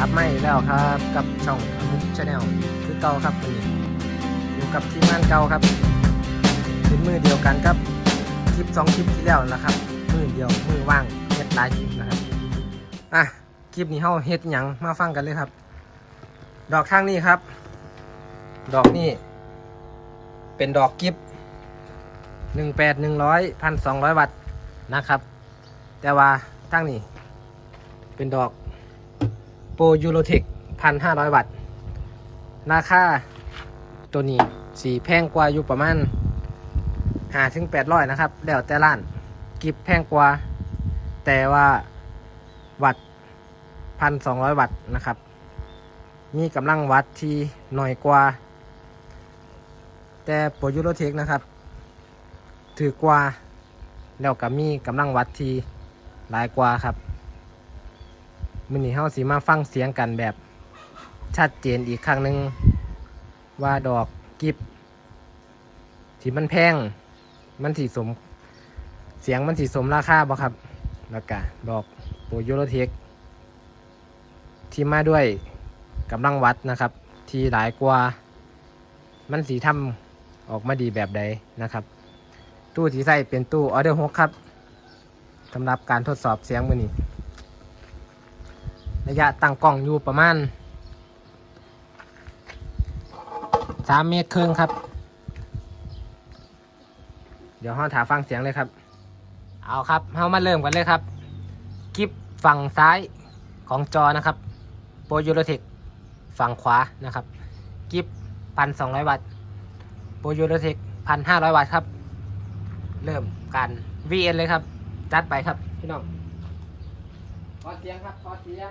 กลับมาอีกแล้วครับกับช่องมุกชาแนลคือเก่าครับวันนี้อยู่กับทีมงานเก่าครับเป็นมือเดียวกันครับคลิปสองคลิปที่แล้วนะครับมือเดียวมือว่างเฮ็ดหลายคลิปนะครับอะคลิปนี้เฮาเฮ็ดหยังมาฟังกันเลยครับ ดอกข้างนี้ครับ ดอกนี้เป็นดอกกิฟหนึ่งแปดหนึ่งร้อยพันสองร้อยวัตต์นะครับ แต่ว่าทั้งนี้เป็นดอก โปรยูโรเทคพันห้าร้อยวัตต์ ราคาตัวนี้สีแพงกว่าอยู่ประมาณหาถึงแปดร้อยนะครับ แล้วแต่ร้าน กิฟแพงกว่า แต่ว่าวัตต์พันสองร้อยวัตต์นะครับ มีกำลังวัดที่หน่อยกว่า แต่โปรยูโรเทคนะครับ ถือกว่า แล้วก็มีกำลังวัดที่หลายกว่าครับ มื้อนี้เฮาสิมาฟังเสียงกันแบบชัดเจนอีกครั้งหนึ่งว่าดอกกิบที่มันแพง มันสีสม เสียงมันสีสมราคาบ่ครับ แล้วก็ดอกโปรยูโรเทคที่มาด้วยกำลังวัดนะครับ ที่หลายกว่า มันสีทำออกมาดีแบบใดนะครับ ตู้ที่ใส่เป็นตู้ออเดอร์หกครับสำหรับการทดสอบเสียงมือนี้ ระยะตั้งกล้องอยู่ประมาณสามเมตรครึ่งครับ เดี๋ยวเราถาฟังเสียงเลยครับ เอาครับเรามาเริ่มกันเลยครับคลิปฝั่งซ้ายของจอนะครับโปรยูโรเทคฝั่งขวานะครับ กิฟพันสองร้อยวัตต์โปรยูโรเทคพันห้าร้อยวัตต์ครับ เริ่มการ VN เลยครับ จัดไปครับ พี่น้องขอเสียงครับขอเสียง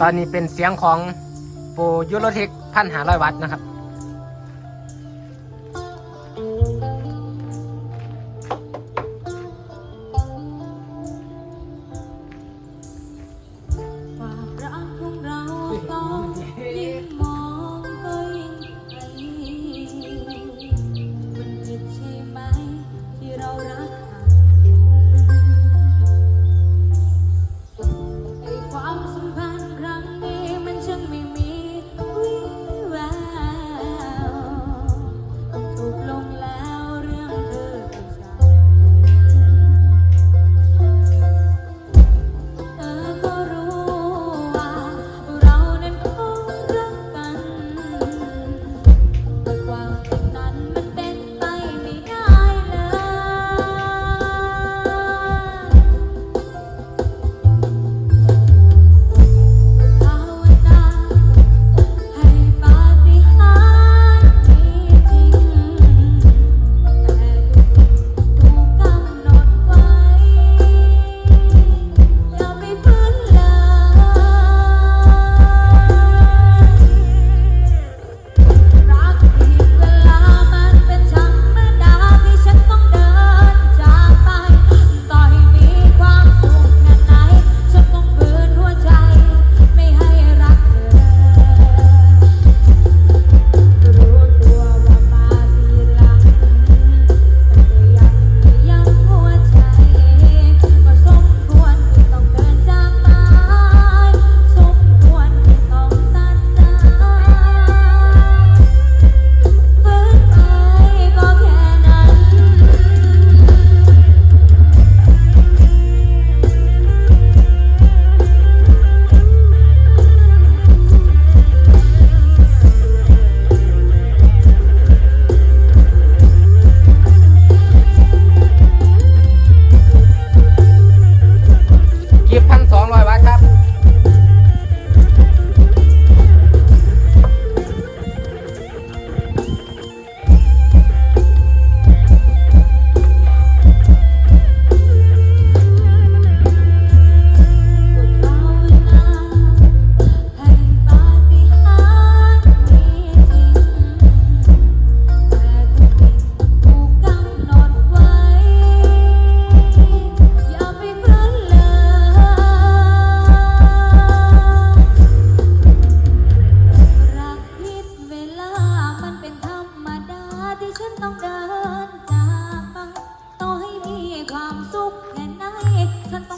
ตอนนี้เป็นเสียงของโปรยูโรเทคพันหาร้อยวัตต์นะครับ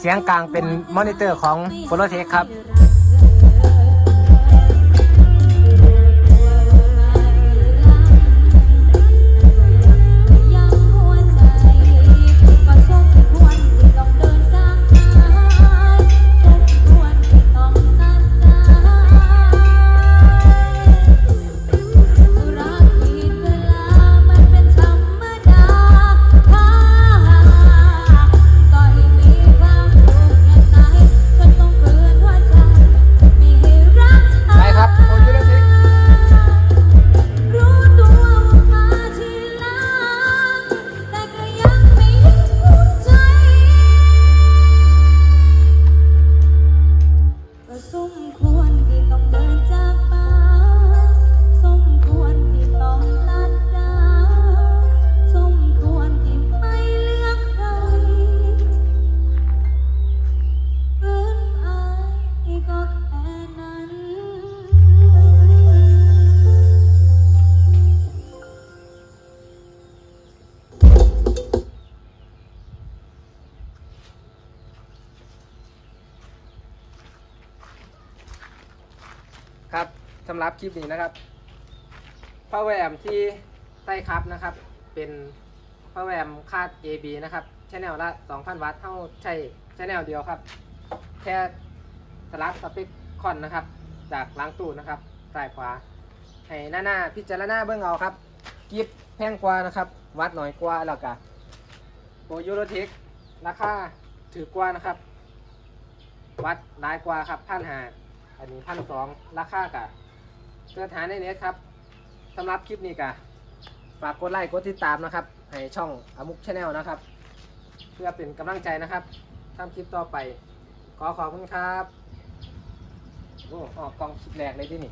สียงกลางเป็นมอนิเตอร์ของโปรเทคครับ ครับสำหรับคลิปนี้นะครับพาวแวมที่ใต้ครับนะครับ เป็นพาวแวมคาด AB นะครับชแนลละ 2,000 วัตต์เท่าใช้ชแนลเดียวครับ แค่สลับสเปคคอนนะครับ จากล้างตู้นะครับซ้ายขวาให้หน้าหน้าพิจารณาเบื้องเอาครับกิฟแพงกว่านะครับ วัดหน่อยกว่าแล้วก็โปรยูโรเทคราคาถือกว่านะครับ วัดหลายกว่าครับพันหา อันนี้พันสองราคากะเสิร์ชหาในเน็ตครับสำหรับคลิปนี้กะฝากกดไลค์กดติดตามนะครับ ให้ช่องอมุกชาแนลนะครับ เพื่อเป็นกำลังใจนะครับทำคลิปต่อไป ขอขอบคุณครับโอ้ออกกองคลิปแรกเลยที่นี่